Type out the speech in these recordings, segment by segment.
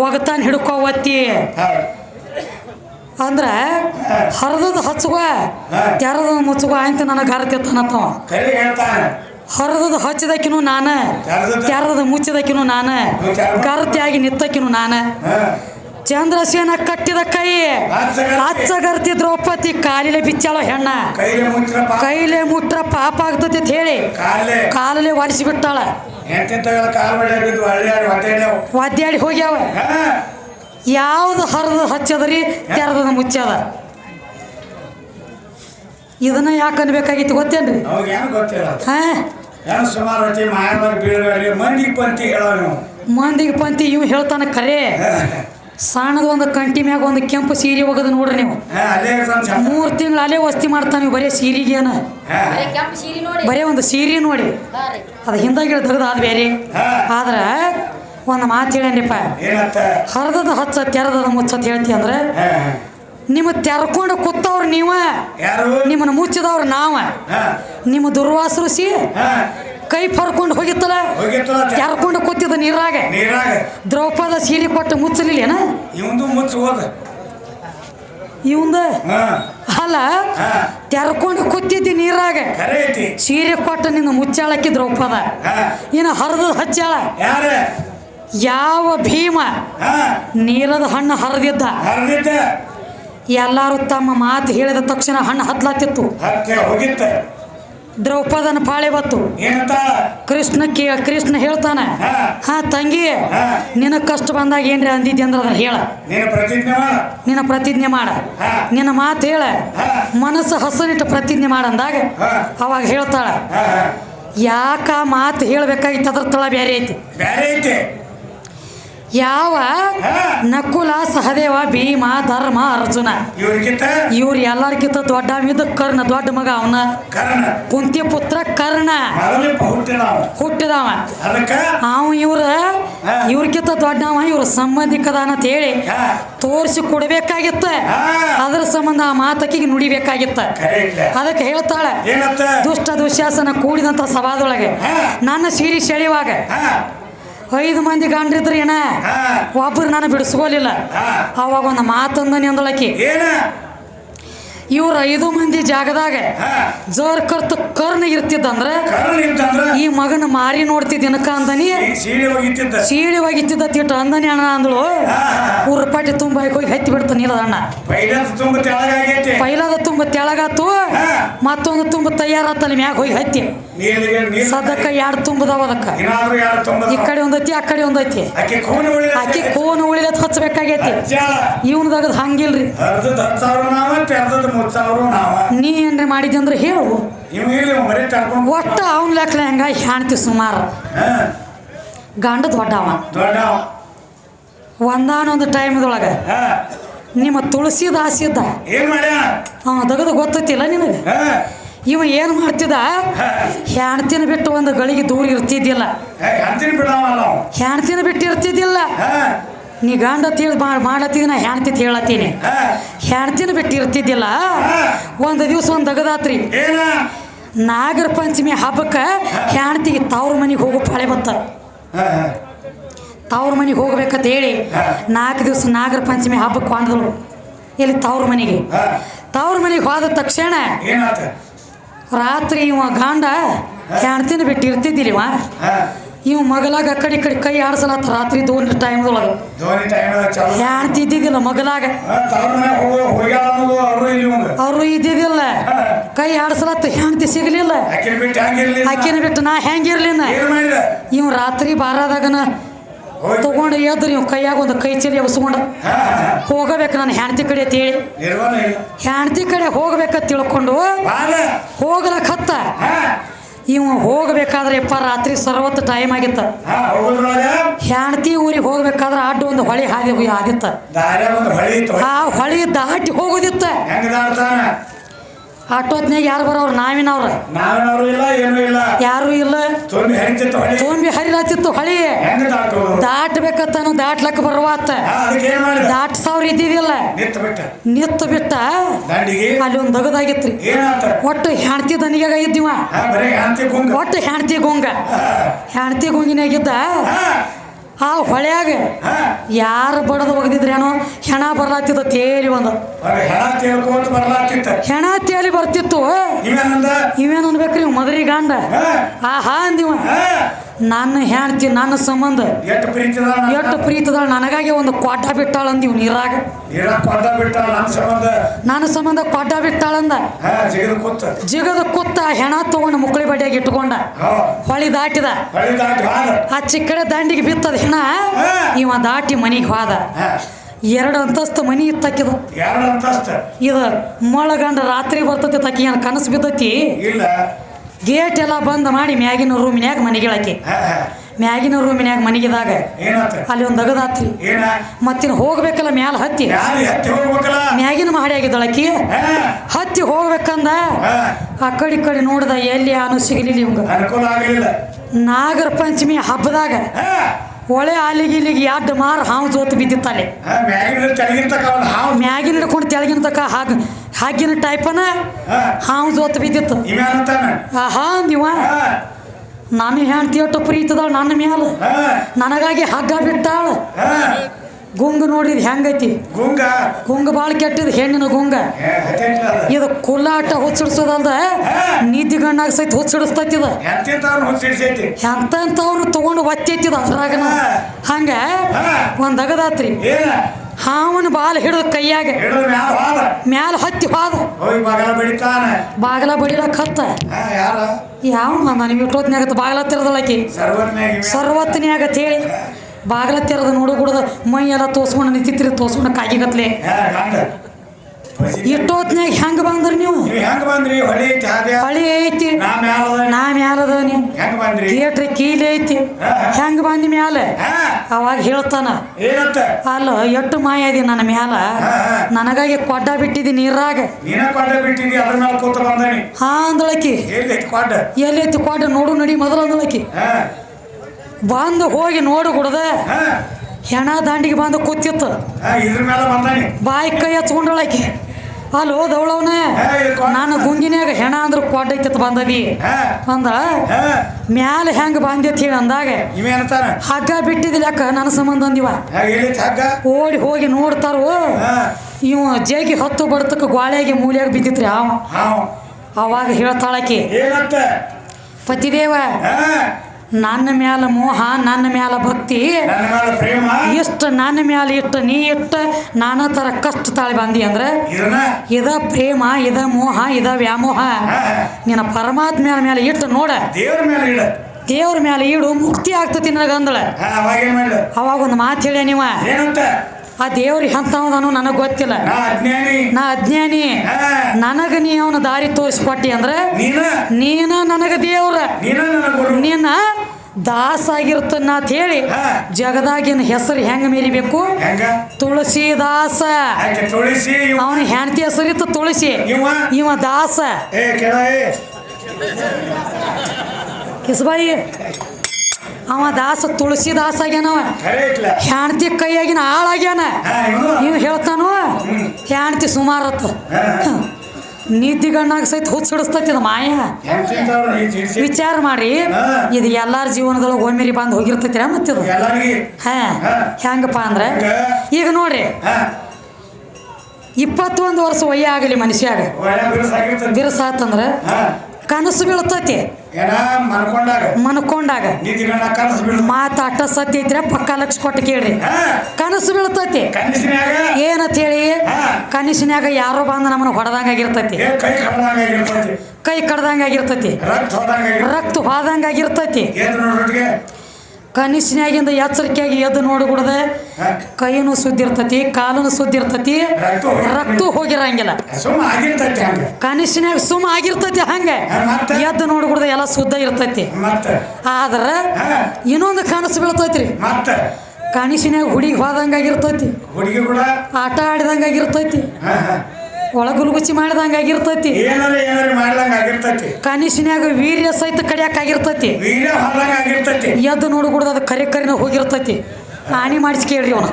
ಒಗತಾನ ಹಿಡ್ಕೊ ಒತ್ತಿ ಹೌದು ಅಂದ್ರ ಹರಿದದ ಹಚ್ಚುವ ತೆರದ ಮುಚ್ಚುವ ಅಂತ ನನಗೆ ಹರತಿತ್ತನತ್ತವ ಹರಿದದ ಹಚ್ಚಿದಕಿನು ನಾನು ತೆರದ ಮುಚ್ಚಿದಕ್ಕಿನೂ ನಾನು ಕರತಿಯಾಗಿ ನಿತ್ತಕಿನು ನಾನು. ಚಂದ್ರಸೇನ ಕಟ್ಟಿದ ಕೈ. ಅಚ್ಚಗರ್ತಿ ಹಚ್ಚಗರ್ತಿ ದ್ರೌಪದಿ ಕಾಲಿಲೆ ಬಿಚ್ಚಾಳ ಹೆಣ್ಣ. ಕೈಲಿ ಮುಟ್ರ ಪಾಪ. ಆಗ್ತತಿ ಅಂತ ಹೇಳಿ. ಕಾಲಲೆ ಒಲಿಸಿ ಬಿಟ್ಟಾಳ. ಒದ್ದಾಡಿ ಹೋಗ್ಯಾವ. ಯಾವ್ದು ಹರಿದ ಹಚ್ಚದರಿ ತೆರೆದ ಮುಚ್ಚದ. ಇದನ್ನ ಯಾಕೆ ಅನ್ಬೇಕಾಗಿತ್ತು ಗೊತ್ತೇನ್ರಿ? ಮಂದಿಗೆ ಪಂತಿ ಇವ್ ಹೇಳ್ತಾನ ಖರೆ. ಸಣ್ಣದ ಒಂದು ಕಂಟಿ ಮ್ಯಾಗ ಒಂದು ಕೆಂಪು ಸೀರೆ ಒಗದು ನೋಡ್ರಿ ನೀವು. ಮೂರು ತಿಂಗಳು ಅಲ್ಲೇ ವಸ್ತಿ ಮಾಡ್ತಾನೆ ನೀವು ಬರೀ ಸೀರಿಗೇನ ಹಾ. ಬರೀ ಕೆಂಪು ಸೀರೆ ನೋಡಿ. ಬರೀ ಒಂದು ಸೀರೆ ನೋಡಿ. ಅದ ಹಿಂದಾಗಿ ತೆಗೆದು ಅದು ಬೇರೆ. ಆದ್ರೆ ಒಂದು ಮಾತು ಹೇಳೇನಿಪ್ಪ ಹರದದ ಹರಿದದ ಹಚ್ಚ ತೆರದದ ಮುಚ್ಚತ್ ಹೇಳ್ತಿ ಅಂದ್ರೆ. ನಿಮ್ಮ ತೆರ್ಕೊಂಡು ಕೂತವ್ರು ನೀವ ನಿಮ್ಮನ್ನು ಮುಚ್ಚಿದವ್ರು ನಾವ. ನಿಮ್ಮ ದುರ್ವಾಸರುಸಿ ಹಾ. ಕೈ ಪರ್ಕೊಂಡು ಹೋಗಿತ್ತಲ್ಲ? ಯಾರ್ಕೊಂಡು ಕೂತಿದ್ದ ನೀರಾಗ? ನೀರಾಗ. ದ್ರೌಪದ ಸೀರೆ ಕೊಟ್ಟು ಮುಚ್ಚಲಿಲ್ಲೇನ? ಇವಂದು ಮುಚ್ಚಿ ಹೋದ. ಇವಂದ? ಅಲ್ಲ ತೆರ್ಕೊಂಡು ಕೂತಿದ್ದಿ ನೀರಾಗ. ಸೀರೆ ಕೊಟ್ಟು ನಿನ್ನ ಮುಚ್ಚಾಳಕ್ಕೆ ದ್ರೌಪದ. ಇನ್ನು ಹರಿದ ಹಚ್ಚಾಳ. ಯಾರ? ಯಾವ ಭೀಮ? ನೀರದ ಹಣ್ಣು ಹರಿದಿದ್ದ. ಎಲ್ಲಾರು ತಮ್ಮ ಮಾತು ಹೇಳಿದ ತಕ್ಷಣ ಹಣ್ಣು ಹತ್ಲಾತಿತ್ತು. ಹೋಗಿತ್ತ. ದ್ರೌಪದನ ಪಾಳೆ ಬತ್ತು ಕೃಷ್ಣ ಕೇ ಕೃಷ್ಣ ಹೇಳ್ತಾನೆ ಹಾ. ತಂಗಿ ನಿನ ಕಷ್ಟ ಬಂದಾಗ ಏನ್ರಿ ಅಂದಿದ್ದೆ ಅಂದ್ರೆ ಅದನ್ನ ಹೇಳ. ನೀನು ಪ್ರತಿಜ್ಞೆ ಮಾಡ. ನಿನ್ನ ಪ್ರತಿಜ್ಞೆ ಮಾಡ. ನಿನ್ನ ಮಾತು ಹೇಳ. ಮನಸ್ಸು ಹಸನಿಟ್ಟು ಪ್ರತಿಜ್ಞೆ ಮಾಡಂದಾಗ. ಅವಾಗ ಹೇಳ್ತಾಳ ಯಾಕ ಮಾತು ಹೇಳ್ಬೇಕಾಗಿತ್ತು ಅದ್ರ ತಳ ಬೇರೆ ಐತಿ. ಬ್ಯಾರೆ ಐತಿ. ಯಾವ ನಕುಲ ಸಹದೇವ ಭೀಮ ಧರ್ಮ ಅರ್ಜುನ? ಇವ್ರಿಗಿಂತ? ಇವ್ರು ಎಲ್ಲರಿಗಿಂತ ದೊಡ್ಡ ಮಿದ ಕರ್ಣ ದೊಡ್ಡ ಮಗ ಅವನ. ಕರ್ಣ. ಕುಂತಿ ಪುತ್ರ ಕರ್ಣ. ಹುಟ್ಟಿದವ. ಅವ ಇವ್ರ ಇವ್ರಿಗಿಂತ ದೊಡ್ಡವ ಇವ್ರ ಸಂಬಂಧಿಕದಾನ ಅಂತ ಹೇಳಿ ತೋರಿಸಿ ಕೊಡ್ಬೇಕಾಗಿತ್ತ. ಅದ್ರ ಸಂಬಂಧ ಆ ಮಾತಕಿಗೆ ನುಡಿಬೇಕಾಗಿತ್ತ. ಅದಕ್ಕೆ ಹೇಳ್ತಾಳೆ ದುಷ್ಟ ದುಶ್ಯಾಸನ ಕೂಡಿದಂತ ಸಭಾದೊಳಗೆ ನನ್ನ ಸೀರಿ ಸೆಳೆಯುವಾಗ ಐದು ಮಂದಿ ಗಂಡ್ರಿದ್ರೇನ ಏನ? ಹಾ. ಒಬ್ರು ನಾನು ಬಿಡಿಸ್ಕೋಲಿಲ್ಲ. ಅವಾಗ ಒಂದು ಮಾತಂದ ನಿಂದಳಕಿ ಏನ? ಇವ್ರ ಐದು ಮಂದಿ ಜಾಗದಾಗ ಜೋರ್ ಕರ್ತ ಕರ್ಣ ಇರ್ತಿದ್ದಂದ್ರ ಈ ಮಗನ ಮಾರಿ ನೋಡ್ತಿದ್ದೀನಕ ಅಂದನಿ? ಸೀಳಿ ಹೋಗಿತ್ತಿದ್ದ. ತಿಟ್ಟ ಅಂದನಿ ಅಣ್ಣ ಅಂದಳು. ಊರ ಪಾಟಿ ತುಂಬ ಹೋಗಿ ಹತ್ತಿ ಬಿಡ್ತಾನೆ ಇಲ್ಲ ಅಣ್ಣ. ಪೈಲಾದ ತುಂಬ ತೆಳಗಾತು. ಮತ್ತೊಂದು ತುಂಬ ತಯಾರಾತಲ್ಲಿ ಮ್ಯಾಗ ಹೋಗಿ ಹತ್ತಿ. ಸದಕ್ಕ ಎರಡು ತುಂಬದವ ಅದಕ್ಕ? ಈ ಕಡೆ ಒಂದೈತಿ ಆ ಕಡೆ ಒಂದೈತಿ. ಅಕ್ಕಿ ಕೋನ್ ಉಳಿಲತ್ ಹಚ್ಚಬೇಕಾಗೈತಿ. ಇವನ್ದಾಗದ ಹಂಗಿಲ್ರಿ. ಸಾವಿರ ನಾವ. ನೀ ಏನ್ರಿ ಮಾಡಿದ್ದೆ ಅಂದ್ರೆ ಹೇಳು. ಇವ್ ಇಲ್ಲಿ ಮರಿ ತರ್ಕೊಂಡು ಒಟ್ಟ ಅವನ್ ಲೆಕ್ಕ ಹೆಂಗ ಹೆಣ್ತಿ ಸುಮಾರು. ಗಂಡ ದೊಡ್ಡವ. ದೊಡ್ಡ ಒಂದಾನೊಂದು ಟೈಮ್ದೊಳಗೆ ನಿಮ್ಮ ತುಳಸಿ ದಾಸಿದ್ದ ಏನ್ ಮಾಡ್ಯಾನ ಅವ ತೆಗೆದು ಗೊತ್ತೈತಿಲ್ಲ ನಿನಗೆ? ಇವ ಏನು ಮಾಡ್ತಿದ್ದ ಹೆಣ್ತಿನ ಬಿಟ್ಟು ಒಂದು ಗಳಿಗೆ ದೂರ ಇರ್ತಿದ್ದಿಲ್ಲ. ಹೆಣ್ತಿನ ಬಿಟ್ಟು ಇರ್ತಿದ್ದಿಲ್ಲ. ನೀ ಗಂಡ ತಿಳಿದು ಮಾಡಿ ಮಾಡತ್ತಿದ್ದೀನಿ ನಾ ಹೆಣ್ತಿ ಹೇಳತ್ತೀನಿ ಹೆಣ್ತಿನ ಬಿಟ್ಟು ಇರ್ತಿದ್ದಿಲ್ಲ. ಒಂದು ದಿವಸ ಒಂದು ದಗದಾತ್ರಿ. ನಾಗರ ಪಂಚಮಿ ಹಬ್ಬಕ್ಕೆ ಹೆಣ್ತಿಗೆ ತವ್ರ ಮನೆಗೆ ಹೋಗೋ ಪಾಳೆ ಬತ್ತ. ತವ್ರ ಮನೆಗೆ ಹೋಗ್ಬೇಕಂತ ಹೇಳಿ ನಾಲ್ಕು ದಿವಸ ನಾಗರ ಪಂಚಮಿ ಹಬ್ಬಕ್ಕೆ ಹೊಂದಲು. ಇಲ್ಲಿ ತವ್ರ ಮನೆಗೆ. ತವ್ರ ಮನೆಗೆ ಹೋದ ತಕ್ಷಣ ರಾತ್ರಿ ಇವ ಗಂಡ ಹೆಣ್ತಿನ ಬಿಟ್ಟು ಇರ್ತಿದ್ದಿಲ್ಲ ಇವ ಮಗಲಾಗ ಆ ಕಡೆ ಈ ಕಡೆ ಕೈ ಆಡ್ಸಲತ್ತ ರಾತ್ರಿ ದೋನಿ ಟೈಮ್ದೊಳಗೆ. ಧೋನಿ ಟೈಮ್ ಒಳಗ ಹೆಣ್ತಿ ಇದ್ದಿದ್ದಿಲ್ಲ ಮಗಲಾಗ? ಅವರು ಇದ್ದಿದ್ದಿಲ್ಲ. ಕೈ ಆಡ್ಸಲತ್ತ ಹೆಣ್ತಿ ಸಿಗ್ಲಿಲ್ಲ. ಆಕಿನ ಬಿಟ್ಟು ನಾ ಹೆಂಗಿರ್ಲಿಲ್ಲ ಇವ್ ರಾತ್ರಿ ಬಾರದಾಗನ ತಗೊಂಡು ಎದ್ರಿ ಇವ್ ಕೈಯಾಗ ಒಂದು ಕೈ ಚೀಲ ಎಬ್ಸ್ಕೊಂಡು ಹೋಗಬೇಕು ನಾನು ಹೆಂಡತಿ ಕಡೆ ಅಂತ ಹೇಳಿ. ಹೆಂಡತಿ ಕಡೆ ಹೋಗ್ಬೇಕಂತ ತಿಳ್ಕೊಂಡು ಹೋಗ್ಲಕ್ಕ ಇವ ಹೋಗ್ಬೇಕಾದ್ರೆ ಯಪ್ಪ ರಾತ್ರಿ ಸರ್ವತ್ತು ಟೈಮ್ ಆಗಿತ್ತ. ಹೆಂಡತಿ ಹೆಣ್ತಿ ಊರಿಗೆ ಹೋಗ್ಬೇಕಾದ್ರೆ ಅಡ್ಡ ಒಂದು ಹೊಳಿ ಹಾಗೆ ಆಗಿತ್ತ. ಆ ಹೊಳಿ ದಾಟಿ ಹೋಗುದಿತ್ತ. ಆಟೋತ್ನಾಗ ಯಾರು ಬರೋರು? ನಾವಿನವ್ರ. ನಾವೇನವ್ರು ಇಲ್ಲ ಏನೂ ಇಲ್ಲ. ಯಾರು ಇಲ್ಲ. ತುಂಬಿ ಹರಿತಿತ್ತು ಹೊಳಿ. ತುಂಬಿ ಹರಿಲಾತಿತ್ತು ಹೊಳಿ. ಹೆಂಗ ದಾಟ್ಲಕ್ಕ ಬರುವಾತ ಹಾ ಅದಕ್ಕೆ ಏನ್ ಮಾಡಿದ? ದಾಟ್ ಸಾವಿರ ಇದ್ದಿದ್ದಿಲ್ಲ. ನಿಂತು ಬಿಟ್ಟ. ನಿತ್ತು ಬಿಟ್ಟ. ದಂಡಿಗೆ? ಅಲ್ಲಿ ಒಂದು ದಗದಾಗಿತ್ರಿ. ಏನಾತ? ಒಟ್ಟು ಹೆಣ್ತಿ ದನಿಗಾಗ ಇದ್ದೀವ. ಬರೀ ಹಂತಿ ಗುಂಗ ಒಟ್ಟು ಹೆಣ್ತಿ ಗುಂಗ. ಹೆಣ್ತಿ ಗೊಂಗಿನಾಗಿದ್ದ ಆ ಹೊಳ್ಯಾಗ ಯಾರು ಬಡದು ಒಗದಿದ್ರೇನೋ ಹೆಣ ಬರ್ಲಾತಿತ್ತು ತೇಲಿ ಒಂದು. ಹೆಣ ತೇಲಿ ಬರ್ತಿತ್ತು. ಇವೇನ್ ಅನ್ಬೇಕ್ರಿ ಮದ್ರಿ ಗಂಡ. ಹಾ. ಆಹಾ ಅಂದಿವ. ನನ್ನ ಹೆಣ್ತಿ ನನ್ನ ಸಂಬಂಧ. ಎಷ್ಟು ಪ್ರೀತಿದ ಎಷ್ಟು ನನಗಾಗಿ ಒಂದು ಕ್ವಾಟ ಬಿಟ್ಟಾಳ ಅಂದಿವ್ ನೀರಾಗ. ನನ್ನ ಸಂಬಂಧ? ನನ್ನ ಸಂಬಂಧ ಕ್ವಾಟ ಬಿಟ್ಟಾಳಂದ ಜಿಗದ ಜಿಗಿದು ಕೂತ. ಜಿಗದ ಕುತ್ತ ಹೆಣ ತಗೊಂಡು ಮುಕ್ಕಳಿ ಬಡಿಯಾಗಿ ಇಟ್ಕೊಂಡ. ಹೊಳಿ ದಾಟಿದ. ಆ ಚಿಕ್ಕಡೆ ದಂಡಿಗೆ ಬಿತ್ತದ ಹೆಣ. ಇವ ದಾಟಿ ಮನಿಗೆ ಹೋದ. ಎರಡು ಅಂತಸ್ತು ಮನಿ ಇತ್ತಕ್ಕಿದ ಎರಡು ಅಂತಸ್ತ. ಇದು ಮೊಳಗಂಡ ರಾತ್ರಿ ಬರ್ತತಿ ತಕ್ಕಿ ಏನ್ ಕನಸು ಬಿದ್ದತಿ? ಇಲ್ಲ. ಗೇಟ್ ಎಲ್ಲ ಬಂದ್ ಮಾಡಿ ಮ್ಯಾಗಿನ ರೂಮಿನ್ಯಾಗ ಮನಿಗಿಳಕಿ ಮ್ಯಾಗಿನ ರೂಮಿನ್ಯಾಗ ಮನೆಗಿದಾಗ ಅಲ್ಲಿ ಒಂದು ಅಗದಾತ್ರಿ. ಮತ್ತಿನ ಹೋಗ್ಬೇಕಲ್ಲ ಮ್ಯಾಲ ಹತ್ತಿ. ಮ್ಯಾಗಿನ ಮಹಡಿ ಆಗಿದ್ದಳಕಿ ಹತ್ತಿ ಹೋಗ್ಬೇಕಂದ ಆ ಕಡೆ ಕಡೆ ನೋಡ್ದ ಎಲ್ಲಿ ಆನು ಸಿಗಲಿಲ್ಲ ಇವಂಗ. ನಾಗರ ಪಂಚಮಿ ಹಬ್ಬದಾಗ ಒಳೆ ಅಲ್ಲಿಗಿಲ್ಲಿಗೆ ಎರಡು ಮಾರು ಹಾವು ಜೋತು ಬಿದ್ದಿತ್ತಲ್ಲಿ. ಮ್ಯಾಗಿನ ಹಿಡ್ಕೊಂಡು ತೆಳಗಿನ ತಕ ಹಾಗ ಹಾಗಿನ ಟೈಪನ ಹಾಂ. ಜೊತೆ ಬಿದ್ದಿತ್ತು. ಹಾ ನೀವ? ನಾನು ಹೆಣ್ತಿ ಒಟ್ಟು ಪ್ರೀತದ ನನ್ನ ಮ್ಯಾಲ. ನನಗಾಗಿ ಹಗ್ಗ ಬಿಟ್ಟಾಳ. ಗುಂಗ ನೋಡಿದ್ ಹೆಂಗೈತಿ? ಗುಂಗ? ಗುಂಗ ಭಾಳ ಕೆಟ್ಟದ ಹೆಣ್ಣಿನ ಗುಂಗ. ಇದು ಕುಲ್ಲಾಟ ಹುಚ್ಚಿಡ್ಸೋದಲ್ದ ನಿದ್ದೆ ಗಣ್ಣಾಗ ಸಹಿತ ಹುಚ್ಚಿಡಿಸ್ತೈತಿದ ಎಂತಂತವ್ರು ತಗೊಂಡು ಒತ್ತೈತಿದ ಅದ್ರಾಗ ಹಂಗ ಒಂದ್ ಅಗದಾತ್ರಿ. ಹಾವನ ಬಾಲ್ ಹಿಡಿದ ಕೈಯಾಗ ಮ್ಯಾಲ ಹತ್ತಿ ಹಾದು. ಬಾಗಲ ಬಡಿಲಕ್ ಹತ್ತ. ಯಾವ ನನಗೆ ಇಟ್ಟೋತ್ನ್ಯಾಗತ್ತ ಬಾಗಲ ತೆರೆದಳಕಿ ಸರ್ವಜ್ಞಾಗಿ ತೇಳಿ. ಹೇಳಿ ಬಾಗಲ ತೆರೆದ ನೋಡು ಗುಡದ ಮೈ ಎಲ್ಲ ತೋಸ್ಕೊಂಡು ನಿಂತಿತ್ತಿರಿ ತೋಸ್ಕೊಂಡು ಕಾಗಿಗತ್ಲೆ ಇಟ್ಟೋತ್ನ್ಯಾಗ ಹೆಂಗ್ ಬಂದ್ರಿ ನೀವು? ಹಳಿ ಹೆಂಗ್ ಬಂದ್ರಿ? ಹೊಳಿ ಐತಿ ಹೊಳಿ ಐತಿ. ನಾ ಮ್ಯಾಲ ನಾ ಮ್ಯಾಲದವನಿ ಹೆಂಗ್ ಬಂದ್ರಿ? ಥಿಯೇಟ್ರ್ ಕೀಲಿ ಐತಿ. ಹೆಂಗ್ ಬಂದಿ ಮ್ಯಾಲ? ಅವಾಗ ಹೇಳ್ತಾನ. ಅಲ್ಲ ಎಷ್ಟು ಮಾಯ ಅದಿ ನನ್ನ ಮ್ಯಾಲ? ನನಗಾಗಿ ಕೊಡ್ಡ ಬಿಟ್ಟಿದಿ ನೀರಾಗ. ಹಾ ಅಂದಳಕಿ. ಎಲ್ಲಿ ಐತಿ ಕೊಡ್ಡ? ಎಲ್ಲೈತಿ ಕೊಡ್ಡ? ನೋಡು ನಡಿ ಮೊದಲು ಅಂದಳಕಿ. ಬಂದು ಹೋಗಿ ನೋಡು ಗುಡದ. ಹಾ. ಹೆಣ ದಾಂಡಿಗೆ ಬಂದು ಕೂತಿತ್ತು. ಬಾಯಿ ಕೈ ಹಚ್ಕೊಂಡಳಕಿ. ಅಲ್ಲಿ ಹೋದವಳವನ. ನಾನು ಗುಂಗಿನ್ಯಾಗ ಹೆಣ ಅಂದ್ರ ಕೊಡ್ಡ ಬಂದವಿ. ಅಂದ ಮ್ಯಾಲ ಹೆಂಗ ಬಂದೈತಿ ಹೇಳಿ ಅಂದಾಗ ಹಗ್ಗ ಬಿಟ್ಟಿದ್ ಲೆಕ್ಕ ನನ್ನ ಸಂಬಂಧ ಅಂದಿವ. ಓಡಿ ಹೋಗಿ ನೋಡ್ತಾರು? ಇವ ಜೇಗಿ ಹತ್ತು ಬಡತಕ್ಕ ಗ್ವಾಳ್ಯಾಗೆ ಮೂಲೆಯಾಗ ಬಿದ್ದಿತ್ರಿ ಅವ. ಅವಾಗ ಹೇಳ್ತಾಳಕಿ ಪತಿದೇವ ನನ್ನ ಮ್ಯಾಲ ಮೋಹ ನನ್ನ ಮ್ಯಾಲ ಭಕ್ತಿ. ಇಷ್ಟು ನನ್ನ ಮ್ಯಾಲ ಇಟ್ಟು ನೀ ಇಟ್ಟು ನಾನಾ ಥರ ಕಷ್ಟ ತಾಳಿ ಬಂದಿ ಅಂದ್ರೆ? ಇದ ಪ್ರೇಮ ಇದ ಮೋಹ ಇದ ವ್ಯಾಮೋಹ. ನಿನ್ನ ಪರಮಾತ್ಮ ಮೇಲೆ ಇಟ್ಟು ನೋಡ. ದೇವ್ರ ಮೇಲೆ ಇಡ. ಮುಕ್ತಿ ಆಗ್ತತಿ ನನಗಂದಳ ಅವಾಗ ಒಂದು ಮಾತು ಹೇಳ ನೀವ. ಆ ದೇವ್ರಿ ಹಂತವನು ನನಗೆ ಗೊತ್ತಿಲ್ಲ. ನಾ ಅಜ್ಞಾನಿ. ನನಗ ನೀ ಅವನ ದಾರಿ ತೋರಿಸ್ಕೊಟ್ಟಿ ಅಂದ್ರೆ ನೀನ? ನೀನ ನನಗ ದೇವ್ರ. ನೀನ ದಾಸ ಆಗಿರ್ತನ ಅಂತ ಹೇಳಿ. ಜಗದಾಗಿನ ಹೆಸರು ಹೆಂಗ ಮೆರಿಬೇಕು? ತುಳಸಿ? ದಾಸ ಅವನ ಹೆಂಡತಿ ಹೆಸರಿತ್ತು ತುಳಸಿ. ಇವ? ದಾಸ. ಕಿಸ್ಬಾಯಿ ಅವ ದಾಸ ತುಳಸಿ ದಾಸ ಆಗ್ಯಾನವ. ಹೆಣ್ತಿ ಕೈಯಾಗಿನ ಆಳಾಗ್ಯಾನ. ನೀವು ಹೇಳ್ತಾನೋ? ಹೆಣ್ತಿ ಸುಮಾರತ್ತ ಗಣ್ಣಾಗ ನಿದ್ದಿಗಣ್ಣಾಗ ಸಹಿತ ಹುಚ್ಚಿಡಿಸ್ತೈತಿ ಇದು ಮಾಯ. ವಿಚಾರ ಮಾಡಿ. ಇದು ಎಲ್ಲಾರ ಜೀವನದೊಳಗೆ ಒಮ್ಮೆರಿ ಬಂದು ಹೋಗಿರ್ತೈತಿ ಮತ್ತಿದು ಹಾ. ಹೆಂಗಪ್ಪ ಅಂದ್ರೆ ಈಗ ನೋಡ್ರಿ. ಇಪ್ಪತ್ತೊಂದು ವರ್ಷ ವಯ್ಯ ಆಗಲಿ ಮನುಷ್ಯಾಗ ಬಿರುಸಾತಂದ್ರೆ ಕನಸು ಬೀಳ್ತೈತಿ. ಮನ್ಕೊಂಡಾಗ ಮಾತಾಟ ಸತ್ಯ ಇದ್ರೆ ಪಕ್ಕ ಲಕ್ಷ ಕೊಟ್ಟು ಕೇಳ್ರಿ. ಕನಸು ಬೀಳ್ತೈತಿ. ಏನಂತ ಹೇಳಿ ಕನಸಿನಾಗ ಕನಸಿನ್ಯಾಗ ಯಾರೋ ಬಂದು ನಮ್ಮನ್ನ ಹೊಡೆದಂಗ ಆಗಿರ್ತೈತಿ. ಕೈ ಕಡ್ದಂಗ ಆಗಿರ್ತೈತಿ. ಕೈ ಕಡ್ದಂಗ ಆಗಿರ್ತೈತಿ. ರಕ್ತ ಹೋದಂಗ ಆಗಿರ್ತೈತಿ. ಕನಸಿನ್ಯಾಗಿಂದ ಎಚ್ಚರಿಕೆಯಾಗಿ ಎದ್ದು ನೋಡ್ಬಿಡ್ದ ಹಾ. ಕೈನು ಸುದ್ದಿರ್ತತಿ ಕಾಲನು ಸುದ್ದಿರ್ತತಿ ರಕ್ತ ಹೋಗಿರಂಗಿಲ್ಲ. ಕನಸಿನಾಗ ಸುಮ್ ಆಗಿರ್ತತಿ ಕನಸಿನ್ಯಾಗ ಸುಮ್ಮ ಆಗಿರ್ತೈತಿ ಹಂಗ. ಎದ್ದು ನೋಡ್ಬಿಡ್ದ ಎಲ್ಲ ಶುದ್ಧ ಇರ್ತೈತಿ. ಆದ್ರ ಇನ್ನೊಂದು ಕನಸು ಬೀಳ್ತೈತ್ರಿ. ಕನಸಿನಾಗ ಹುಡುಗಿ ಹೋದಂಗಾಗಿರ್ತೈತಿ. ಆಟ ಆಡಿದಂಗ ಆಗಿರ್ತೈತಿ ಹಾ ಹಾ. ಒಳಗುಲುಗುಚಿ ಮಾಡಿದಂಗ ಆಗಿರ್ತೈತಿ. ಏನಾರ ಏನಾರ ಮಾಡ್ದಂಗ ಆಗಿರ್ತೈತಿ. ಕನಸಿನ್ಯಾಗ ವೀರ್ಯ ಸಹಿತ ಕಡಿಯಾಕ ಆಗಿರ್ತೈತಿ. ವೀರ್ಯ ಆಗಿರ್ತೈತಿ. ಎದ್ದು ನೋಡ್ಬಿಡ್ದ ಅದು ಕರೆ ಕರಿನ ಹೋಗಿರ್ತೈತಿ. ಹಾನಿ ಮಾಡಿಸಿ ಕೇಳ್ರಿ ಅವನು.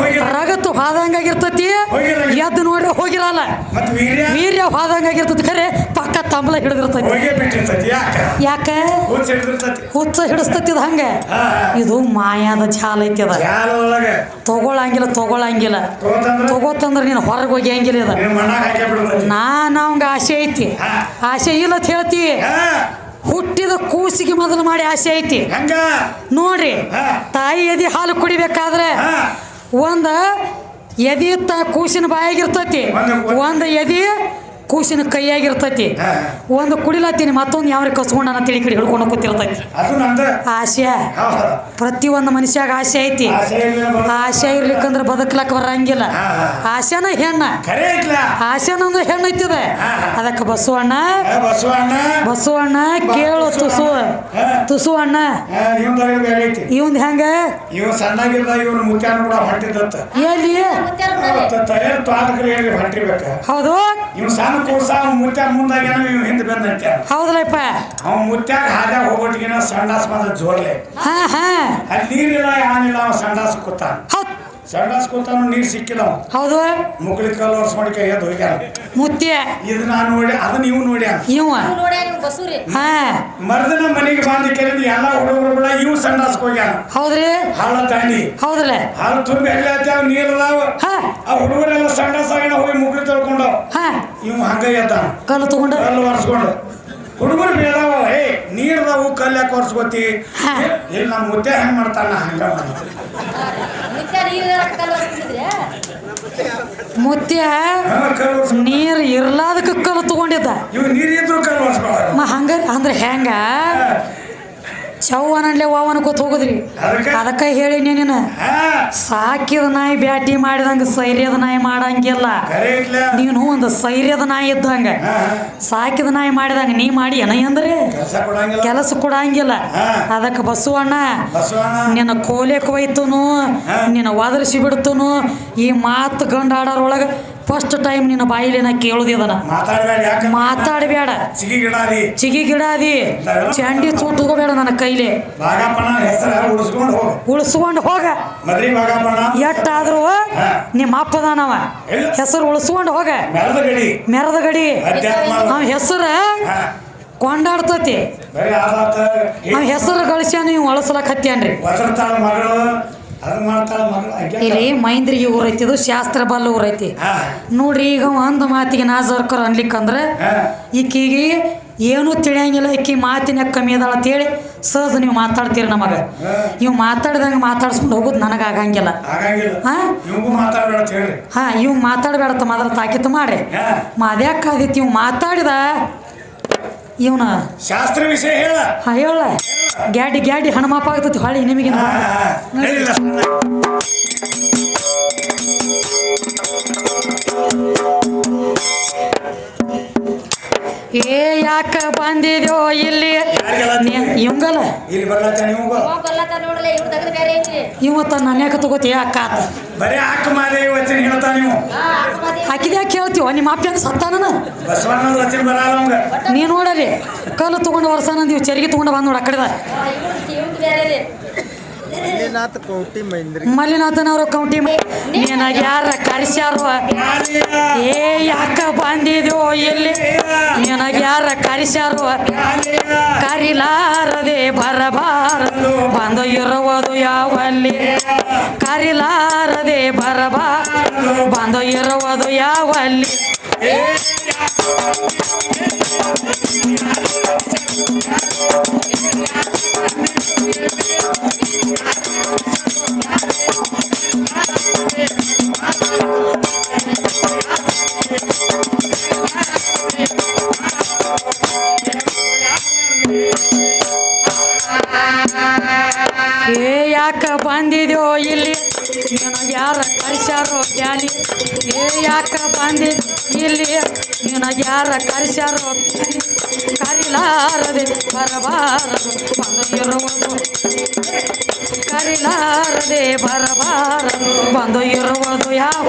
ಹೋಗಿ ರಗತ್ತು ಹಾದಂಗ ಆಗಿರ್ತೈತಿ ಎದ್ ಎದ್ದು ನೋಡ್ರಿ ಹೋಗಿರಲ್ಲ. ವೀರ್ಯ? ಹಾದಂಗ ಆಗಿರ್ತತಿ ಖರೆ ಪಕ್ಕ ತಂಬಲ ಹಿಡಿದಿರ್ತತಿ. ಯಾಕ? ಹುಚ್ಚ ಹಿಡಿಸ್ತತಿ ಇದು ಹಂಗ. ಇದು ಮಾಯಾದ ಜಾಲ ಐತಿ ಅದ. ತಗೊಳಂಗಿಲ್ಲ ತಗೊಳಂಗಿಲ್ಲ. ತಗೋತಂದ್ರ? ನೀನು ಹೊರಗೆ ಹೋಗಿ ಹಂಗಿಲ್ಲ ಅದ. ನೀನ್ ಅವಂಗ ಆಸೆ ಐತಿ. ಆಸೆ ಇಲ್ಲ ಅಂತ ಹೇಳ್ತಿ ಹುಟ್ಟಿದ ಕೂಸಿಗೆ ಮೊದಲು ಮಾಡಿ ಆಸೆ ಐತಿ. ಹೆಂಗ? ನೋಡ್ರಿ ತಾಯಿ ಎದಿ ಹಾಲು ಕುಡಿಬೇಕಾದ್ರೆ ಒಂದ ಎದಿ ತ ಕೂಸಿನ ಬಾಯಾಗಿರ್ತೈತಿ. ಒಂದ್ ಎದಿ ಕೂಸಿನ ಕೈಯಾಗಿರ್ತೈತಿ. ಒಂದು ಕುಡಿಲತ್ತೀನಿ ಮತ್ತೊಂದು ಯಾವ ಕಸ್ಕೊಂಡ ತಿಳಿ ಕಡೆ ಹಿಡ್ಕೊಂಡು ಕೂತಿರ್ತೈತಿ. ಆಸೆ. ಪ್ರತಿಯೊಂದು ಮನುಷ್ಯಾಗ ಆಸೆ ಐತಿ. ಆಸೆ ಇರ್ಲಿಕ್ಕಂದ್ರೆ ಬದುಕಲಕ್ಕೆ ಬರಂಗಿಲ್ಲ. ಆಸೆನ ಹೆಣ್ಣ. ಆಸೆನ ಅಂದ್ರೆ ಹೆಣ್ಣು ಐತಿದೆ. ಅದಕ್ಕೆ ಬಸವಣ್ಣ. ಬಸವಣ್ಣ. ಕೇಳು ತುಸು. ತುಸು ಅಣ್ಣ ಇವಂದ್ ಹೆಂಗ? ಎಲ್ಲಿ? ಹೌದು. ಕೂಸ ಅವ್ನ ಮುತ್ಯ ಮುಂದಾಗೇನೋ ಇವ್ ಹಿಂದೆ ಬಂದಂತೆ. ಹೌದಲ್ಲಪ್ಪ ಅವ ಮುತ್ಯಾಗ ಹಾದ್ಯಾಗ ಹೋಗೋಟಿಗೆನ ಸಂಡಾಸ್ ಬಂದ ಜೋರ್ಲೆ. ಹಾ ಹಾ. ಅಲ್ಲಿ ನೀರಿಲ್ಲ ಯಾನಿಲ್ಲ ಅವ ಸಂಡಾಸ್ ಕೂತಾನ. ಹೌದ್. ಸಂಡಾಸ್ ಕೂತಾನು ನೀರು ಸಿಕ್ಕಿಲ್ಲ ಹೌದು. ಮುಕ್ಳಿ ಕಲ್ಲು ವರ್ಷ ಮಾಡಿಕೆ ಎದ್ದು ಹೋಗ್ಯಾನ. ಮುತ್ಯ. ಇದು ನಾನು ನೋಡಿ ಅದನ್ನ ಇವ್. ನೋಡಿ ಇವ ಹಾ. ಮರ್ದನ ಮನೆಗೆ ಬಂದು ಕೇಳಿದ್ ಎಲ್ಲ ಹುಡುಗರು ಕೂಡ ಇವ್ ಸಂಡಾಸ್ ಹೋಗ್ಯಾನ. ಹೌದ್ರಿ. ಹಾಳ ತಾಣಿ. ಹೌದ್ರಿ ಹಾಲು ತುಂಬಿ ಎಲ್ಲ ಹತ್ಯಾವ ನೀರ್ ಅದಾವ. ಹಾ. ಆ ಹುಡುಗರೆಲ್ಲ ಸಣ್ಣ ಸಾಗಣ ಹೋಗಿ ಮುಕ್ಳಿ ತೊಳ್ಕೊಂಡು ಹಾ. ಇವ್ ಹಂಗ ಎದ್ದಾನ. ಕಲ್ಲು ತಗೊಂಡು. ಕಲ್ಲು ಒರೆಸ್ಕೊಂಡು. ಹುಡುಗರು ಬೇಡವ. ಏ ನೀರ್ದಾವು ಕಲ್ಲು ಯಾಕೆ ಒರೆಸ್ಕೋತಿ. ಇಲ್ಲಿ ನಮ್ಮ ಮುದ್ದೆ ಹೆಂಗ್ ಮಾಡ್ತಾನ? ಹಂಗ ಮಾಡಿ ಮುತ್ಯ ನೀರ್ ಇರ್ಲಾದಕ್ಕೆ ಕಲ್ಲು ತಗೊಂಡಿದ್ದ. ಇವ್ ನೀರ್ ಇದ್ರು ಕಲ್ಲು ಒರೆಸ್ಕೊಳ್ಳೋರು ಹಂಗ ಅಂದ್ರೆ ಹೆಂಗ? ಚವ್ವನಲ್ಲೇ ವಾವನ ಕೂತ್ ಹೋಗುದ್ರಿ. ಅದಕ್ಕೆ? ಹೇಳಿ ನೀನು. ಹಾ. ಸಾಕಿದ ನಾಯಿ ಬ್ಯಾಟಿ ಮಾಡಿದಂಗ ಸೈರ್ಯದ ನಾಯಿ ಮಾಡಂಗಿಲ್ಲ. ನೀನು ಒಂದು ಸೈರ್ಯದ ನಾಯಿ ಇದ್ದಂಗ. ಸಾಕಿದ ನಾಯಿ ಮಾಡಿದಂಗ ನೀ ಮಾಡಿ ಏನ ಅಂದ್ರೆ? ಕೆಲಸ ಕೊಡಂಗಿಲ್ಲ. ಅದಕ್ಕೆ ಬಸವಣ್ಣ ನಿನ್ನ ಕೋಲೆಕ್ ಒಯ್ತುನು ಹಾ. ನಿನ್ನ ಒದರಿಸಿ ಬಿಡ್ತುನು ಈ ಮಾತು ಗಂಡ ಆಡೋರೊಳಗೆ ಫಸ್ಟ್ ಟೈಮ್ ನಿನ್ನ ಬಾಯಿಲಿ ನಾ ಕೇಳುದಿದನ ಮಾತಾಡ್ಬೇಡ ಚಿಗಿ ಗಿಡ ಚಿಗಿ ಗಿಡಾದಿ. ಚಂಡಿ ಚೂಟ್ಕೋಬೇಡ ನನ್ನ ಕೈಲಿ. ಉಳಿಸ್ಕೊಂಡು ಹೋಗು. ಎಷ್ಟಾದ್ರೂ ನಿಮ್ಮ ಅಪ್ಪದಾನವ. ಹೆಸರು ಉಳಿಸ್ಕೊಂಡು ಹೋಗ. ಮೆರದ ಗಡಿ. ನಮ್ ಹೆಸರ ಕೊಂಡಾಡ್ತತಿ. ಅವ ಹೆಸರು ಗಳಿಸ್ಯಾನ ನೀವು ಒಳಸಲಕ್ ಹತ್ಯಾನ್ರಿ ಇಲ್ಲಿ ಮೈಂದ್ರಿಗೆ ಊರೈತಿ ಇದು ಶಾಸ್ತ್ರ ಬಲ್ಲ ಊರೈತಿ ನೋಡ್ರಿ ಈಗ ಒಂದು ಮಾತಿಗೆ ನಾಜರ್ಕರ್ ಅನ್ಲಿಕ್ಕಂದ್ರೆ ಈಕಿಗೆ ಏನೂ ತಿಳಿಯಂಗಿಲ್ಲ ಈಕಿ ಮಾತಿನ ಕಮ್ಮಿ ಅದಾಳ ಅಂತೇಳಿ ಸಹಜ ನೀವು ಮಾತಾಡ್ತೀರಿ ನಮಗೆ. ನೀವು ಇವ್ ಮಾತಾಡ್ದಂಗೆ ಮಾತಾಡ್ಸ್ಕೊಂಡು ಹೋಗೋದು ನನಗೆ ಆಗಂಗಿಲ್ಲ. ಹಾ? ಇವ್ ಮಾತಾಡ್ಬೇಡ ಅಂತ ಹೇಳ್ರಿ. ಹಾ ಇವ್ ಮಾತಾಡಬೇಡ ತಮ್ಮ ಅದ್ರ ತಾಕಿತ್ತು ಮಾಡ್ರಿ ಅದ್ಯಾಕೆ ಮಾದ್ಯಾಕಾದಿತ್ತು ಇವ್ ಮಾತಾಡಿದ ಇವನ ಶಾಸ್ತ್ರ ವಿಷಯ ಹೇಳ. ಹೇಳ. ಗ್ಯಾಡಿ ಗ್ಯಾಡಿ ಹಣಮಾಪ ಆಗ್ತತಿ ಹೊಳ್ಳಿ ನಿಮಗೆ ಯಾಕ ಬಂದಿದ್ಯೋ ಇಲ್ಲಿ? ಇವಂಗಲ್ಲ? ಇಲ್ಲಿ ಬರ್ಲತ್ತ ನೀವು? ಅವ ಬರ್ಲತ್ತ ನೋಡಲ್ಲ ಇವ್ರು ಬೇರೆ ಐತಿ. ಇವತ್ತ ನನ್ನ ಯಾಕೆ ತಗೋತೀಯ ಅಕ್ಕ ಆತ ಬರೀ ಹಾಕ ಮಾದೇ ವಚನ ಹೇಳ್ತಾ ನೀವು. ಯಾಕೆ ನಿಮ್ಮ ಅಪ್ಪ ಹೆಂಗೆ ಸತ್ತಾನ ಬಸವಣ್ಣನ ವಚನ ಬರಲ್ಲ ಅವಂಗ. ನೀ ನೋಡರಿ ಕಲ್ಲು ತಗೊಂಡು ವರ್ಷನಂದೀವಿ ಚರಿಗೆ ತಗೊಂಡು ಬಂದ್ ನೋಡ ಆ ಕಡೆದ ಇವ್ರು ಇವ್ರು ಬೇರೆ ಇದೆ ಮಲ್ಲಿನಾಥ್ ಕೌಟಿ ಮೈಂದ್ರಿ. ಮಲ್ಲಿನಾಥನವ್ರ ಕೌಂಟಿ ನಿನಗ ಯಾರ ಕರೆಸ್ಯಾರು? ಏ, ಯಾಕ ಬಂದಿದ್ಯೋ ಎಲ್ಲಿ? ನಿನಗ ಯಾರ ಕರೆಸ್ಯಾರು? ಕರಿಲಾರದೆ ಬರಬಾರ ಬಂದು ಇರುವುದು ಯಾವಲ್ಲಿ? ಕರಿಲಾರದೆ ಬರಬಾರ ಬಂದು ಇರುವುದು ಯಾವಲ್ಲಿ? ಏ ಯಾಕ ಬಂದಿದ್ಯೋ ಇಲ್ಲಿ? ನಿನಗೆ ಯಾರ ಕರೆಸ್ಯಾರೋ ಜ್ಞಾನಿ ಏ ಯಾಕ ಬಂದಿ ಇಲ್ಲಿ? ನಿನಗೆ ಯಾರ ಕರೆಸ್ಯಾರೋ ಜ್ಞಾನಿ? ಕರಿಲಾರದೆ ಬರಬಾರದು ಬಂದು ಇರುವುದು ಕರಿಲಾರದೆ ಬರಬಾರದು ಬಂದು ಇರುವುದು ಯಾವ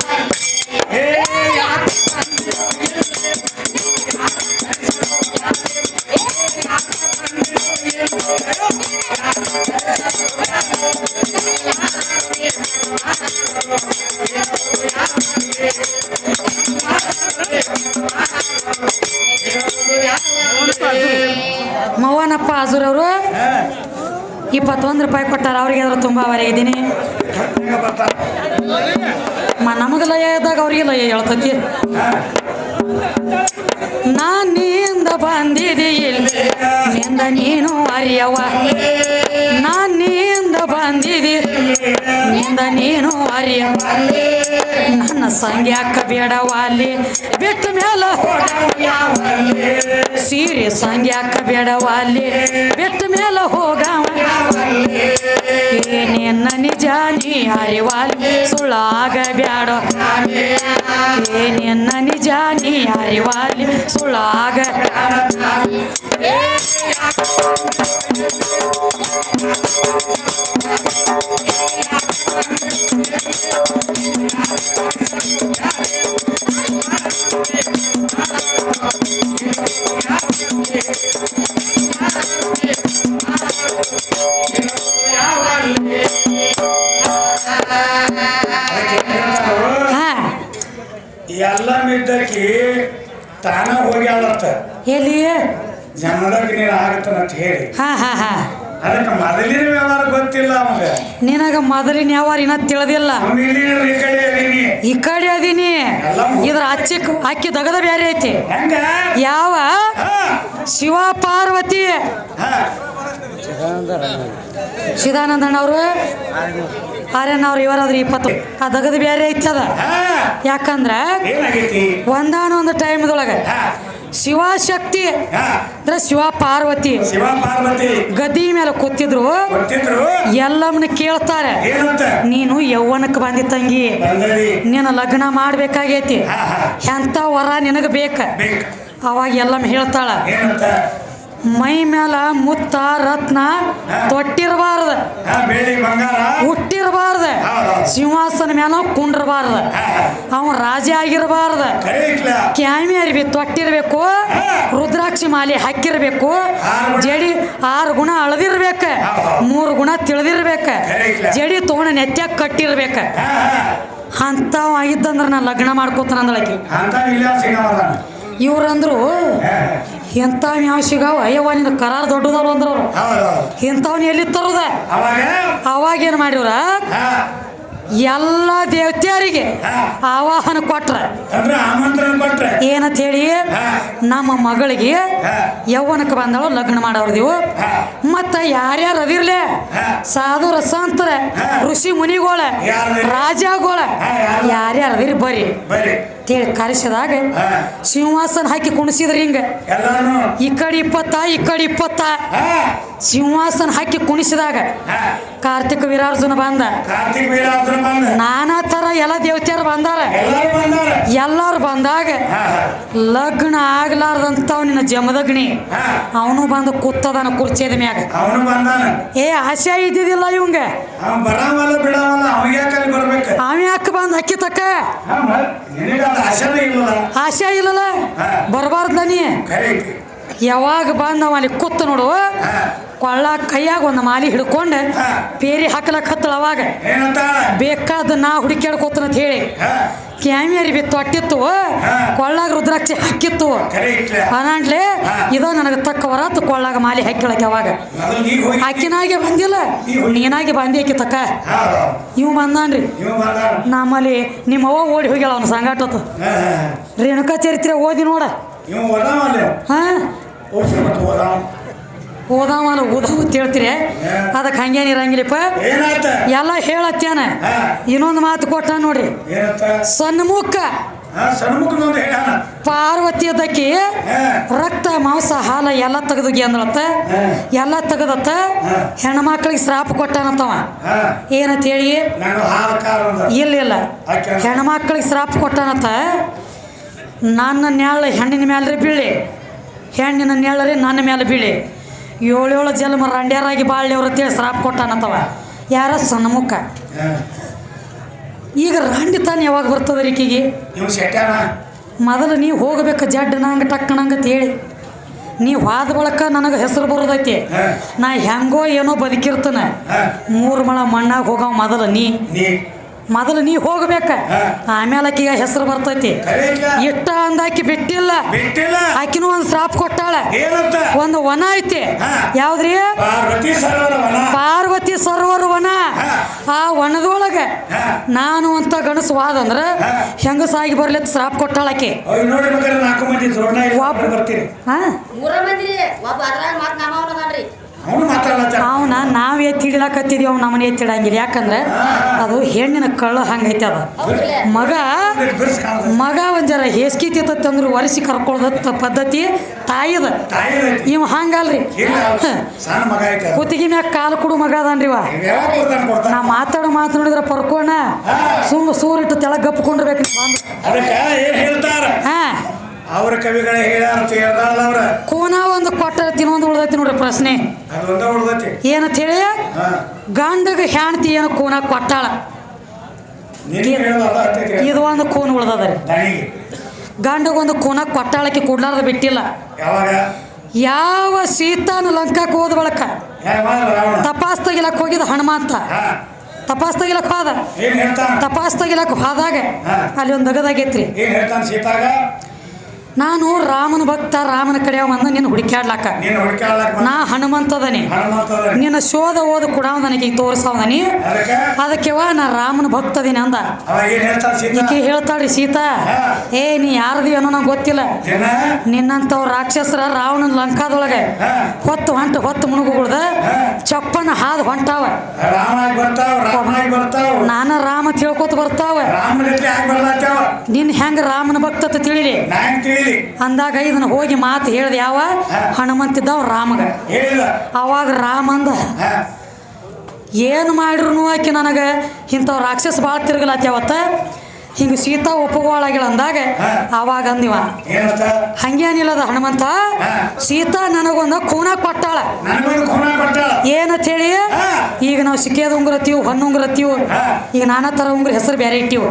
ಇಪ್ಪತ್ತೊಂದು ರೂಪಾಯಿ ಕೊಟ್ಟಾರ, ಅವ್ರಿಗೆ ತುಂಬ ಬರ್ತಾರ ಮ, ನಮಗೆ ಲಯ ಇದ್ದಾಗ ಅವ್ರಿಗೆ ಲಯ ಹೇಳ್ತತಿ. ನಾನಿಂದ ನಿಂದ ಬಂದಿದೆ ಇಲ್ಲಿ, ನಿಂದ ನೀನು ಅರಿಯವ ನಾನಿಂದ ನಿಂದ ಬಂದಿದೆ ನಿಂದ ನೀನು ಅರಿಯವ ನನ್ನ ಸಂಗ್ಯಾಕ ಬೇಡವ ಅಲ್ಲಿ ಬಿಟ್ಟ ಮೇಲ ಸೀರೆ ಸಂಗ್ಯಾಕ ಬೇಡವ ಅಲ್ಲಿ ಬಿಟ್ಟ ಮೇಲ ಹೋಗವ ಏನೇನ ನಿಜ ನೀ ಅರಿವಾಲ್ ಸುಳ್ಳಾಗ ಬ್ಯಾಡ ಏನೇನ ನಿಜ ನೀ ಅರಿವಾಲ್ ಸುಳ್ಳಾಗ ಹಾ ಎಲ್ಲ ಮಿದ್ದಕ್ಕಿ ತಾನ ಹೋಗ್ಯಾಳತ್ತ ಎಲ್ಲಿ ಜನದಾಗ ನೀನು ಆಗತ್ತನಂತ ಹೇಳಿ. ಹಾ ಹಾ ಹಾ. ಅದಕ್ಕೆ ಮೊದಲಿನ ವ್ಯವಹಾರ ಗೊತ್ತಿಲ್ಲ ಅವಾಗ. ನಿನಗ ಮೊದಲಿನ ಯಾವಾರ ಇನ್ನ ತಿಳಿದಿಲ್ಲ. ಈ ಕಡೆ ಅದೀನಿ ಈ ಕಡೆ ಅದೀನಿ. ಇದ್ರ ಅಚ್ಚಿ ಅಕ್ಕಿ ದಗದ ಬೇರೆ ಐತಿ. ಹೆಂಗ? ಯಾವ? ಶಿವ ಪಾರ್ವತಿ ಶಿದಾನಂದಣ್ಣ ಅವರು? ಆರ್ಯಣ್ಣ ಅವ್ರು ಇವರಾದ್ರಿ ಇಪ್ಪತ್ತು. ಆ ದಗದ ಬೇರೆ ಐತದ ಅದ. ಯಾಕಂದ್ರ ಒಂದಾನೊಂದು ಟೈಮ್ದೊಳಗೆ ಶಿವಶಕ್ತಿ ಅಂದ್ರೆ ಶಿವ ಪಾರ್ವತಿ. ಶಿವ ಪಾರ್ವತಿ. ಗದ್ದಿ ಮೇಲೆ ಕೂತಿದ್ರು. ಎಲ್ಲಮ್ಮನ ಕೇಳ್ತಾರೆ. ನೀನು ಯೌವನಕ್ಕೆ ಬಂದಿ ತಂಗಿ. ನಿನ್ನ ನೀನು ಲಗ್ನ ಮಾಡ್ಬೇಕಾಗೈತಿ. ಎಂತ ವರ ನಿನಗೆ ಬೇಕ? ಅವಾಗ ಎಲ್ಲಮ್ಮ ಹೇಳ್ತಾಳ. ಮೈ ಮ್ಯಾಲ ಮುತ್ತ ರತ್ನ ತೊಟ್ಟಿರಬಾರ್ದು. ಹುಟ್ಟಿರಬಾರ್ದ. ಸಿಂಹಾಸನ ಮ್ಯಾಲ ಕುಂಡ್ರಬಾರ್ದ. ಅವ ರಾಜ ಆಗಿರಬಾರ್ದು. ಕ್ಯಾಮಿ ಅರಿವಿ ತೊಟ್ಟಿರ್ಬೇಕು. ರುದ್ರಾಕ್ಷಿ ಮಾಲೆ ಹಾಕಿರ್ಬೇಕು. ಜಡಿ ಆರು ಗುಣ ಅಳದಿರ್ಬೇಕ. ಮೂರು ಗುಣ ತಿಳಿದಿರ್ಬೇಕ. ಜಡಿ ತೋಣ ನೆತ್ತಾಗ ಕಟ್ಟಿರ್ಬೇಕ. ಅಂತ ಆಗಿದ್ದಂದ್ರ ನಾ ಲಗ್ನ ಮಾಡ್ಕೋತಾನ ಇವ್ರಂದ್ರು ಹಾ ಎಂಥ ಯಾವ ಸಿಗಾವ? ಅಯ್ಯವ್ವ ನಿನ್ನ ಕರಾರ್ ದೊಡ್ಡದಲ್ಲ ಅಂದ್ರು ಅವ್ರು. ಇಂಥವ್ನ ಎಲ್ಲಿ ತರುದ? ಅವಾಗ? ಅವಾಗ ಏನು ಮಾಡಿವ್ರ? ಎಲ್ಲ ದೇವತೆಯರಿಗೆ ಆವಾಹನ ಕೊಟ್ರ. ಏನಂತ ಹೇಳಿ? ನಮ್ಮ ಮಗಳಿಗೆ. ಯೌವನಕ್ಕೆ ಬಂದಳು ಲಗ್ನ ಮಾಡೋರ್ದಿವು. ಮತ್ತ ಯಾರ್ಯಾರು ಅದಿರ್ಲೆ. ಸಾಧು ರಸ ಹಾ. ಋಷಿ ಮುನಿಗೋಳ ರಾಜಾಗೋಳ? ಯಾರ್ಯಾರು ಅದಿರಿ ಬರ್ರಿ ಅಂತೇಳಿ ಕರೆಸಿದಾಗ ಸಿಂಹಾಸನ ಹಾಕಿ ಕುಣಿಸಿದ್ರಿ ಹಿಂಗ. ಈ ಕಡೆ ಇಪ್ಪತ್ತ ಈ ಕಡೆ ಇಪ್ಪತ್ತ. ಸಿಂಹಾಸನ ಹಾಕಿ ಕುಣಿಸಿದಾಗ ಕಾರ್ತಿಕ ವೀರಾರ್ಜುನ ಬಂದ. ನಾನಾ ತರ ಎಲ್ಲ ದೇವತೆಯರು ಬಂದಾರ. ಎಲ್ಲಾರು ಬಂದಾಗ ಲಗ್ನ ಆಗ್ಲಾರ್ದಂತವ್ ನಿನ್ನ ಜಮದಗ್ನಿ. ಅವನು ಬಂದು ಕೂತದಾನ ಕುರ್ಚಿದ ಮ್ಯಾಗ. ಏ ಆಸೆ ಇದ್ದಿದ್ದಿಲ್ಲ ಇವಂಗ. ಅವ ಯಾಕೆ ಬಂದ ಅಕ್ಕಿ ತಕ್ಕ? ಆಶೆನೇ ಇಲ್ಲಲ್ಲ ಆಸೆ ಇಲ್ಲಲ್ಲ ಹಾ. ಬರಬಾರ್ದ ನೀ? ಯಾವಾಗ ಬಂದ ನಾವು ಅಲ್ಲಿ ಕೂತು ನೋಡು ಕೊಳ್ಳ ಕೈಯಾಗ ಒಂದು ಮಾಲಿ ಹಿಡ್ಕೊಂಡು. ಪೇರಿ ಹಾಕ್ಲಕ್ ಹತ್ತಳ ಅವಾಗ. ಬೇಕಾದ ನಾ ಹುಡುಕ್ಯಾಡ್ಕೋತನ ಅಂತ ಹೇಳಿ. ಕ್ಯಾಮಿಯರಿ ಬಿತ್ತು ಅಟ್ಟಿತ್ತು. ಕೊಳ್ಳಾಗ ರುದ್ರಾಕ್ಷಿ ಹಾಕಿತ್ತು. ಅನಾಂಡ್ಲೆ ಇದು ಅನಾಂಟ್ಲೆ ಹಾ. ಇದೋ ನನಗೆ ತಕ್ಕ ವರಾತು ಕೊಳ್ಳಾಗ ಮಾಲಿ ಹಾಕಿಳಕ್ಕೆ ಅವಾಗ. ಆಕಿನಾಗೆ ಬಂದಿಲ್ಲ. ನೀನಾಗೆ ಬಂದಿ ಆಕಿ ತಕ್ಕ. ಇವು ಬಂದಾನ್ರಿ. ನಮ್ಮಲ್ಲಿ ನಿಮ್ಮ ಅವ್ವ ಓಡಿ ಹೋಗ್ಯಾಳ ಅವನ ಸಂಗಾಟತ್ತು ರೇಣುಕಾ ಚರಿತ್ರೆ ಓದಿ ನೋಡ. ಹಾ. ಓದ್ಸಿ ಮತ್ತು ಓದಾವ ಅಂತ ಹೇಳ್ತೀರಿ ಅದಕ್ಕೆ ಹಂಗೇನು ಇರಂಗಿಲ್ಲಪ್ಪ. ಎಲ್ಲ ಹೇಳತ್ತೇನ. ಇನ್ನೊಂದು ಮಾತು ಕೊಟ್ಟ ನೋಡ್ರಿ. ಸನ್ಮುಖ. ಪಾರ್ವತಿ ಅದಕ್ಕೆ ರಕ್ತ ಮಾಂಸ ಹಾಲ ಎಲ್ಲ ತೆಗೆದು ಅಂದ್ರತ್ತ ಎಲ್ಲ ತೆಗೆದತ್ತ. ಹೆಣ್ಮಕ್ಳಿಗೆ ಶ್ರಾಪ ಕೊಟ್ಟಾನಂತವ. ಹಾ. ಏನಂತ ಹೇಳಿ? ಇಲ್ಲ ಇಲ್ಲ. ಹೆಣ್ಮಕ್ಳಿಗೆ ಶ್ರಾಪ ಕೊಟ್ಟಾನತ್ತ ನನ್ನ ನೆಳ್ಳ ಹೆಣ್ಣಿನ ಮೇಲೆ ಬೀಳಿ ಹೆಣ್ಣಿನ ನೆಳ್ಳರಿ ನನ್ನ ಮೇಲೆ ಬೀಳಿ ಏಳೇಳು ಜನ್ಮ ರಂಡ್ಯಾರಾಗಿ ಬಾಳ್ಯವ್ರ ಅಂತೇಳಿ ಶ್ರಾಪ್ ಕೊಟ್ಟಾನಂತವ. ಯಾರ? ಹಾ. ಈಗ ರಂಡಿ ತಾನು ಯಾವಾಗ ಬರ್ತದ ಈಕಿಗೆ? ಸೆಟ್ಯಾನ ಮೊದಲು ನೀವು ಹೋಗ್ಬೇಕು ಜಡ್ ನಂಗೆ ಟಕ್ಕಣಂಗೆ ಹೇಳಿ. ನೀವು ಹೋದ ಬಳಕ ನನಗೆ ಹೆಸರು ಬರೋದೈತಿ. ನಾ ಹೆಂಗೋ ಏನೋ ಬದುಕಿರ್ತಾನೆ. ಮೂರು ಮಳ ಮಣ್ಣಾಗ ಹೋಗವ ಮೊದಲು ನೀ. ಮೊದಲು ನೀ ಹೋಗ್ಬೇಕ. ಆಮೇಲೆ ಆಕಿಗೆ ಹೆಸರು ಬರ್ತೈತಿ. ಇಟ್ಟ ಅಂದ ಇಷ್ಟ ಅಂದಾಕಿ ಬಿಟ್ಟಿಲ್ಲ. ಬಿಟ್ಟಿಲ್ಲ. ಆಕಿನೂ ಒಂದು ಶ್ರಾಪ್ ಕೊಟ್ಟಾಳ. ಏನಂತ? ಒಂದು ವನ ಐತಿ. ಯಾವ್ದ್ರಿ? ಪಾರ್ವತಿ ಸರೋವರ ವನ. ಪಾರ್ವತಿ ಸರೋವರ ವನ. ಆ ವನದೊಳಗೆ ನಾನು ಅಂತ ಗಣಸವಾದ ಅಂದ್ರೆ ಅಂದ್ರ ಹೆಂಗಸಾಗಿ ಬರ್ಲಿ ಶ್ರಾಪ್ ಕೊಟ್ಟಾಳ ಆಕಿ. ಒಬ್ಬ- ಅವನು ನಾವು ಎತ್ತಿಡ್ಲಾಕತ್ತಿದೀವಿ ಅವ್ನು ನಮ್ಮನೆ ಎತ್ತಿಡಂಗಿಲ್ಲ ಯಾಕಂದ್ರೆ ಅದು ಹೆಣ್ಣಿನ ಕಳ್ಳ ಹಂಗೈತೆ ಅದು. ಮಗ ಮಗ ಒಂದ್ ಜರ ಹೇಸ್ಕಿ ತಿತ್ತಂದ್ರೆ ಅಂದ್ರೆ ಒರೆಸಿ ಕರ್ಕೊಳ್ಳೋದ ಪದ್ಧತಿ ತಾಯಿದ. ಇವ್ ಹಂಗಲ್ರಿ. ಕುತ್ತಿಗೆ ಮ್ಯಾಗ ಕಾಲು ಕೊಡು ಮಗ ಅದನ್ರಿ ವಾ ನಾ ಮಾತಾಡು ಮಾತಾಡೋ ಮಾತು ನೋಡಿದ್ರೆ ಪರ್ಕೋಣ. ಸುಮ್ಮ ಸೂರಿಟ್ಟು ತೆಳಗ್ ಗಪ್ಕೊಂಡಿರ್ಬೇಕು ಬಂದು ಹಾ. ಅವ್ರ ಕವಿಗಳೇ ಹೇಳಂತ ಹೇಳ್ದಲ್ಲವ್ರ ಅವ್ರ. ಕೋನ ಒಂದು ಕೊಟ್ಟ ತಿನ್ನೊಂದು ಉಳ್ದೈತಿ ನೋಡ್ರಿ ಪ್ರಶ್ನೆ. ಅದೊಂದ ಉಳ್ದೈತಿ. ಏನಂತ ಹೇಳಿ? ಗಂಡಗ ಹೆಣ್ತಿ ಏನು ಕೋನ ಕೊಟ್ಟಾಳ. ಇದು ಒಂದು ಕೋನ ಉಳ್ದದ್ರಿ ಗಂಡಗ ಗಂಡಗೊಂದು ಕೋನ ಕೊಟ್ಟಾಳಕ್ಕೆ ಕೊಡ್ಲಾರ್ದ ಬಿಟ್ಟಿಲ್ಲ. ಯಾವ ಸೀತಾನ ಲಂಕಾಕ್ ಹೋದ ಬಳಕ ತಪಾಸ್ ತೆಗಿಲಕ್ ಹೋಗಿದ ಹನುಮಂತ. ತಪಾಸ್ ತೆಗಿಲಕ್ ಹೋದ. ತಪಾಸ್ ತೆಗಿಲಕ್ ಹೋದಾಗ ಅಲ್ಲಿ ಒಂದು ದಗದಾಗೈತ್ರಿ ನಾನು ರಾಮನ ಭಕ್ತ ರಾಮನ ಕಡೆ ಬಂದ ನಿನ್ನ ಹುಡುಕ್ಯಾಡ್ಲಾಕ. ನಾ ಹನುಮಂತದನಿ. ಹನುಮಂತದ ನಿನ್ನ ಶೋಧ ಓದ ಕೂಡ ನನಗೆ ಈಗ ತೋರಿಸವದನಿ ಅದಕ್ಕ? ವಾ ನಾ ರಾಮನ ಭಕ್ತದೀನಿ ಅಂದ. ಈಕಿ ಹೇಳ್ತಾಳ್ರಿ ಸೀತಾ. ಏ ನೀ ಯಾರದಿ ಅನ್ನೋ ನಂಗೆ ಗೊತ್ತಿಲ್ಲ. ನಿನ್ನಂಥವ್ ರಾಕ್ಷಸರ ರಾವಣನ ಲಂಕಾದೊಳಗೆ ಹೊತ್ತು ಹೊಂಟು ಹೊತ್ತು ಮುಳುಗುಗುಳ್ದ ಹಾ. ಚಪ್ಪನ ಹಾದು ಹೊಂಟಾವ. ನಾನ ರಾಮ ತಿಳ್ಕೊತ ಬರ್ತಾವ. ನಿನ್ ಹೆಂಗ ರಾಮನ ಭಕ್ತ ತಿಳಿಲಿ. ಅಂದಾಗ ಇದನ್ನ ಹೋಗಿ ಮಾತು ಹೇಳ್ದ ಯಾವ? ಹನುಮಂತ ಹನುಮಂತಿದ್ದವ ರಾಮಗ. ಹೇಳಿಲ್ಲ ಅವಾಗ ರಾಮ ಅಂದ ಏನು ಮಾಡಿದ್ರು ಆಕೆ ನನಗೆ? ಇಂಥವ್ ರಾಕ್ಷಸ ಭಾಳ ತಿರುಗಲಾತ್ಯಾವತ್ತ ಹಿಂಗೆ ಸೀತಾ ಒಪ್ಪುಗಳಾಗಿಲ್ಲ ಅಂದಾಗ. ಅವಾಗ ಅಂದಿವ ಹಂಗೇನಿಲ್ಲದ ಹನುಮಂತ ಸೀತಾ ನನಗೊಂದು ಖೂನ ಕೊಟ್ಟಾಳ. ಏನಂತ ಹೇಳಿ? ಈಗ ನಾವು ಸಿಕ್ಕೇದ ಉಂಗುರ ತೀವ್ ಹೊಣ್ಣು ಉಂಗುರ ಹತ್ತೀವಿ. ಈಗ ನಾನಾ ಥರ ಉಂಗುರ ಹೆಸರು ಬೇರೆ ಇಟ್ಟಿವು.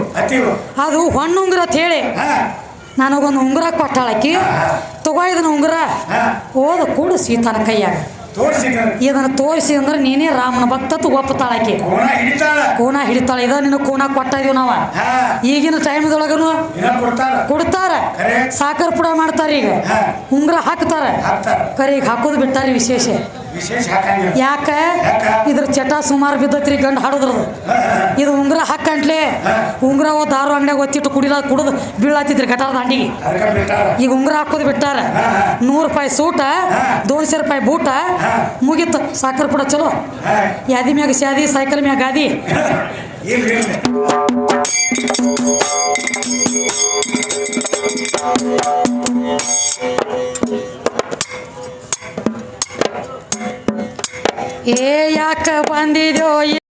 ಅದು ಹೊಣ್ಣು ಉಂಗುರ ಅಂತ ಹೇಳಿ ನನಗೊಂದು ಉಂಗುರ ಕೊಟ್ಟಾಳಕಿ. ತಗೋ ಇದನ್ನ ಉಂಗುರ. ಹೋದ ಓದ ಕೂಡು ಸೀತಾನ ಕೈಯಾಗ. ಇದನ್ನ. ತೋರಿಸಿ ಅಂದ್ರೆ ನೀನೇ ರಾಮನ ಭಕ್ತ ಒಪ್ಪತಾಳಕಿ ಕೋಣ ಹಿಡಿತಾಳ. ಕೂನ ಹಿಡಿತಾಳೆ. ಇದ ನಿನ್ನ ಕೋಣ ಕೊಟ್ಟ ನಾವು. ಈಗಿನ ಟೈಮ್ದೊಳಗನು ಕೊಡ್ತಾರ. ಸಾಕರ್ ಪುಡ ಮಾಡ್ತಾರ ಈಗ. ಉಂಗುರ ಹಾಕ್ತಾರ. ಕರೆ ಈಗ ಹಾಕೋದು ಬಿಟ್ಟಾರ ವಿಶೇಷ. ಯಾಕ? ಇದ್ರ ಚಟ ಸುಮಾರು ಬಿದ್ದತ್ರಿ ಗಂಡ ಹಾಡೋದ್ರದು. ಇದು ಉಂಗುರ ಹಾಕಂಟ್ಲೆ ಉಂಗ್ರ ಓ ದಾರು ಅಂಗಡಿಯಾಗ ಒತ್ತಿಟ್ಟು ಕುಡಿಲ ಕುಡಿದು ಬೀಳಾತಿದ್ರಿ ಗಟಾರ ದಾಂಡಿಗೆ ಈಗ ಉಂಗುರ ಹಾಕೋದು ಬಿಟ್ಟಾರ. ನೂರು ರೂಪಾಯಿ ಸೂಟ. ದೋನ್ಸೆ ರೂಪಾಯಿ ಬೂಟ ಮುಗಿತ್ತು ಮುಗೀತು. ಸಾಕರ್ ಕೂಡ ಚಲೋ. ಯಾದಿ ಮ್ಯಾಗ ಶಾದಿ ಸೈಕಲ್ ಮ್ಯಾಗ ಗಾದಿ. Thank ಇರ್ಲಿ ಏ ಯಾಕ ಬಂದಿದ್ಯೋ